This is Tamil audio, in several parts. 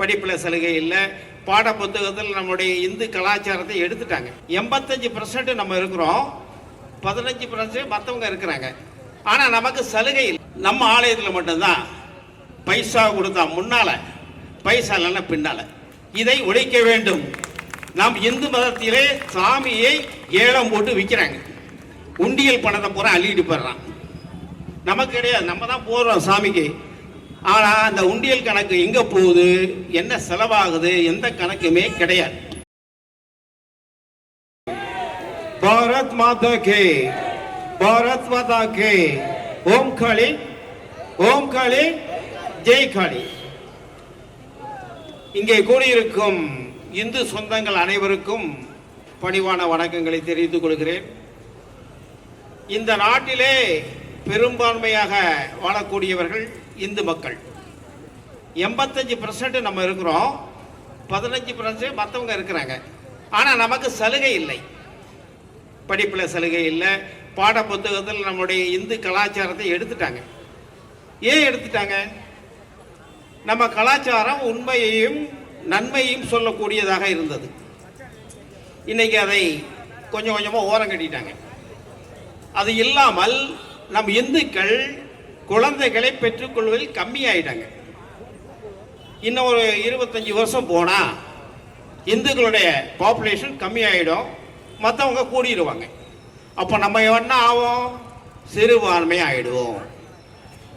படிப்பில் சலுகை இல்லை. பாட புத்தகத்தில் நம்முடைய இந்து கலாச்சாரத்தை எடுத்துட்டாங்க. எண்பத்தஞ்சு பர்சன்ட் நம்ம இருக்கிறோம். பதினஞ்சு பர்சன்ட் மற்றவங்க இருக்கிறாங்க. ஆனால் நமக்கு சலுகை இல்லை. நம்ம ஆலயத்தில் மட்டும்தான் பைசா கொடுத்தா முன்னால் பைசா இல்லைன்னா பின்னால். இதை ஒழிக்க வேண்டும். நாம் இந்து மதத்திலே சாமியை ஏலம் போட்டு விற்கிறாங்க உண்டியல் பணத்தை பூரா அள்ளிட்டு போடுறான் நமக்கு கிடையாது. நம்ம தான் போடுறோம் சாமிக்கு. ஆனால் அந்த உண்டியல் கணக்கு எங்கே போகுது? என்ன செலவாகுது? எந்த கணக்குமே கிடையாது. பாரத் மாதா கே. பாரத் மாதா கே. ஓம் காளி. ஓம் காளி. ஜெய் காளி. இங்கே கூடியிருக்கும் இந்து சொந்தங்கள் அனைவருக்கும் பணிவான வணக்கங்களை தெரிவித்துக் கொள்கிறேன். இந்த நாட்டிலே பெரும்பான்மையாக வாழக்கூடியவர்கள் இந்து மக்கள். எண்பத்தஞ்சு பர்சன்ட் நம்ம இருக்கிறோம். பதினஞ்சு பர்சன்ட் மற்றவங்க இருக்கிறாங்க. ஆனால் நமக்கு சலுகை இல்லை. படிப்பில் சலுகை இல்லை. பாட புத்தகத்தில் நம்முடைய இந்து கலாச்சாரத்தை எடுத்துட்டாங்க. ஏன் எடுத்துட்டாங்க? நம்ம கலாச்சாரம் உண்மையையும் நன்மையையும் சொல்லக்கூடியதாக இருந்தது. இன்னைக்கு அதை கொஞ்சம் கொஞ்சமாக ஓரம் கட்டிட்டாங்க. அது இல்லாமல் நம் இந்துக்கள் குழந்தைகளை பெற்றுக்கொள்வதில் கம்மியாயிட்டாங்க. இன்னும் ஒரு இருபத்தஞ்சி வருஷம் போனா இந்துக்களுடைய பாப்புலேஷன் கம்மியாயிடும். மற்றவங்க கூடிடுவாங்க அப்போ நம்ம என்ன ஆகும் சிறுபான்மை ஆயிடுவோம்.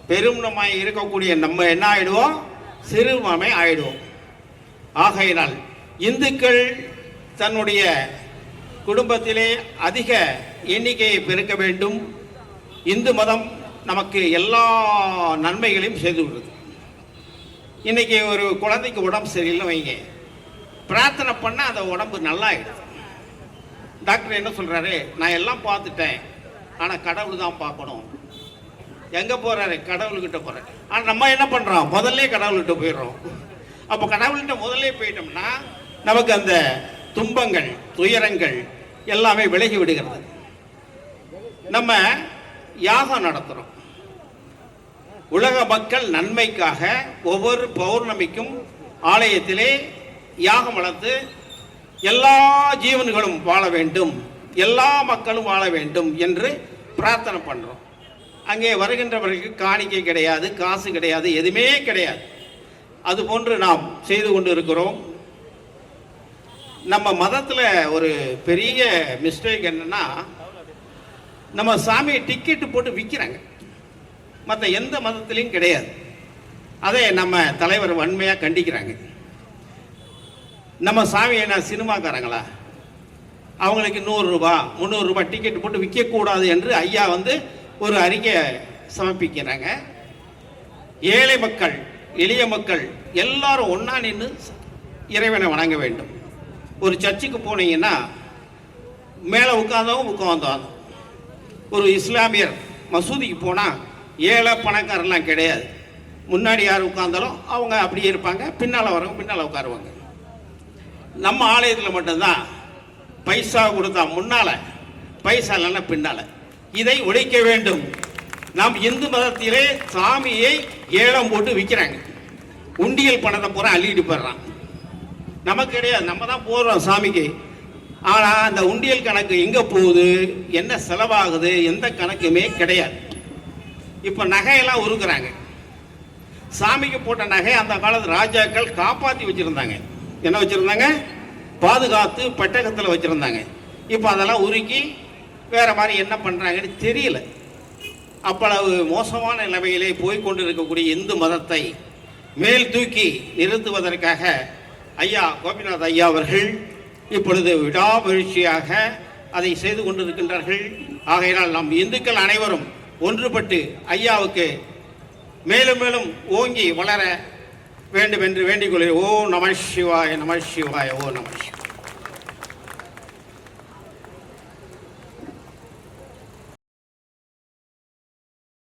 பெரும்பான்மை இருக்கக்கூடிய நம்ம என்ன ஆயிடுவோம்? சிறுபான்மை ஆயிடுவோம். ஆகையினால் இந்துக்கள் தன்னுடைய குடும்பத்திலே அதிக எண்ணிக்கையை பெருக்க வேண்டும். இந்து மதம் நமக்கு எல்லா நன்மைகளையும் செய்து விடுது. இன்னைக்கு ஒரு குழந்தைக்கு உடம்பு சரியில்லை வைங்க. பிரார்த்தனை பண்ணால் அந்த உடம்பு நல்லா ஆயிடுது டாக்டர் என்ன சொல்கிறாரு நான் எல்லாம் பார்த்துட்டேன். ஆனால் கடவுள் தான் பார்க்கணும். எங்கே போகிறாரு கடவுள்கிட்ட போறாரு. ஆனால் நம்ம என்ன பண்ணுறோம் முதல்ல கடவுள்கிட்ட போயிடுறோம். அப்போ கடவுள்கிட்ட முதல்ல போயிட்டோம்னா நமக்கு அந்த துன்பங்கள் துயரங்கள் எல்லாமே விலகி விடுகிறது. நம்ம யாகம் நடத்துகிறோம் உலக மக்கள் நன்மைக்காக ஒவ்வொரு பௌர்ணமிக்கும் ஆலயத்திலே யாகம் வளர்த்து எல்லா ஜீவன்களும் வாழ வேண்டும் எல்லா மக்களும் வாழ வேண்டும் என்று பிரார்த்தனை பண்ணுறோம் அங்கே வருகின்றவர்களுக்கு காணிக்கை கிடையாது காசு கிடையாது எதுவுமே கிடையாது. அதுபோன்று நாம் செய்து கொண்டு இருக்கிறோம் நம்ம மதத்தில் ஒரு பெரிய மிஸ்டேக் என்னன்னா நம்ம சாமியை டிக்கெட்டு போட்டு விற்கிறாங்க மற்ற எந்த மதத்துலேயும் கிடையாது. அதை நம்ம தலைவர் வன்மையாக கண்டிக்கிறாங்க. நம்ம சாமி என்ன சினிமாக்காரங்களா? அவங்களுக்கு நூறுரூபா முந்நூறுரூபா டிக்கெட் போட்டு விற்கக்கூடாது என்று ஐயா வந்து ஒரு அறிக்கை சமர்ப்பிக்கிறாங்க. ஏழை மக்கள் எளிய மக்கள் எல்லாரும் ஒன்றா நின்று இறைவனை வணங்க வேண்டும். ஒரு சர்ச்சுக்கு போனீங்கன்னா மேலே உட்காந்தவங்க உட்கார்ந்தாங்க ஒரு இஸ்லாமியர் மசூதிக்கு போனால் ஏழை பணக்காரெல்லாம் கிடையாது. முன்னாடி யார் உட்காந்தாலும் அவங்க அப்படியே இருப்பாங்க. பின்னால் வரவங்க பின்னால் உட்காருவாங்க. நம்ம ஆலயத்தில் மட்டும்தான் பைசா கொடுத்தா முன்னால் பைசா இல்லைன்னா பின்னால். இதை ஒழிக்க வேண்டும். நாம் இந்து மதத்திலே சாமியை ஏலம் போட்டு விற்கிறாங்க உண்டியல் பணத்தை பூரா அள்ளிட்டு போடுறான் நமக்கு கிடையாது. நம்ம தான் போடுறோம் சாமிக்கு. ஆனால் அந்த உண்டியல் கணக்கு எங்கே போகுது? என்ன செலவாகுது? எந்த கணக்குமே கிடையாது. இப்போ நகையெல்லாம் உருக்குறாங்க சாமிக்கு போட்ட நகை அந்த காலத்து ராஜாக்கள் காப்பாற்றி வச்சுருந்தாங்க. என்ன வச்சுருந்தாங்க? பாதுகாத்து பெட்டகத்தில் வச்சுருந்தாங்க. இப்போ அதெல்லாம் உருக்கி வேற மாதிரி என்ன பண்ணுறாங்கன்னு தெரியல. அவ்வளவு மோசமான நிலைமையிலே போய்கொண்டு இருக்கக்கூடிய இந்து மதத்தை மேல் தூக்கி நிறுத்துவதற்காக ஐயா கோபிநாத் ஐயா அவர்கள் இப்பொழுது விடாமுயற்சியாக அதை செய்து கொண்டிருக்கின்றார்கள். ஆகையினால் நாம் இந்துக்கள் அனைவரும் ஒன்றுபட்டு ஐயாவுக்கு மேலும் மேலும் ஓங்கி வளர வேண்டும் என்று வேண்டிக் கொள்கிறேன். ஓ நம சிவாய நம சிவாய ஓ நம சிவாய.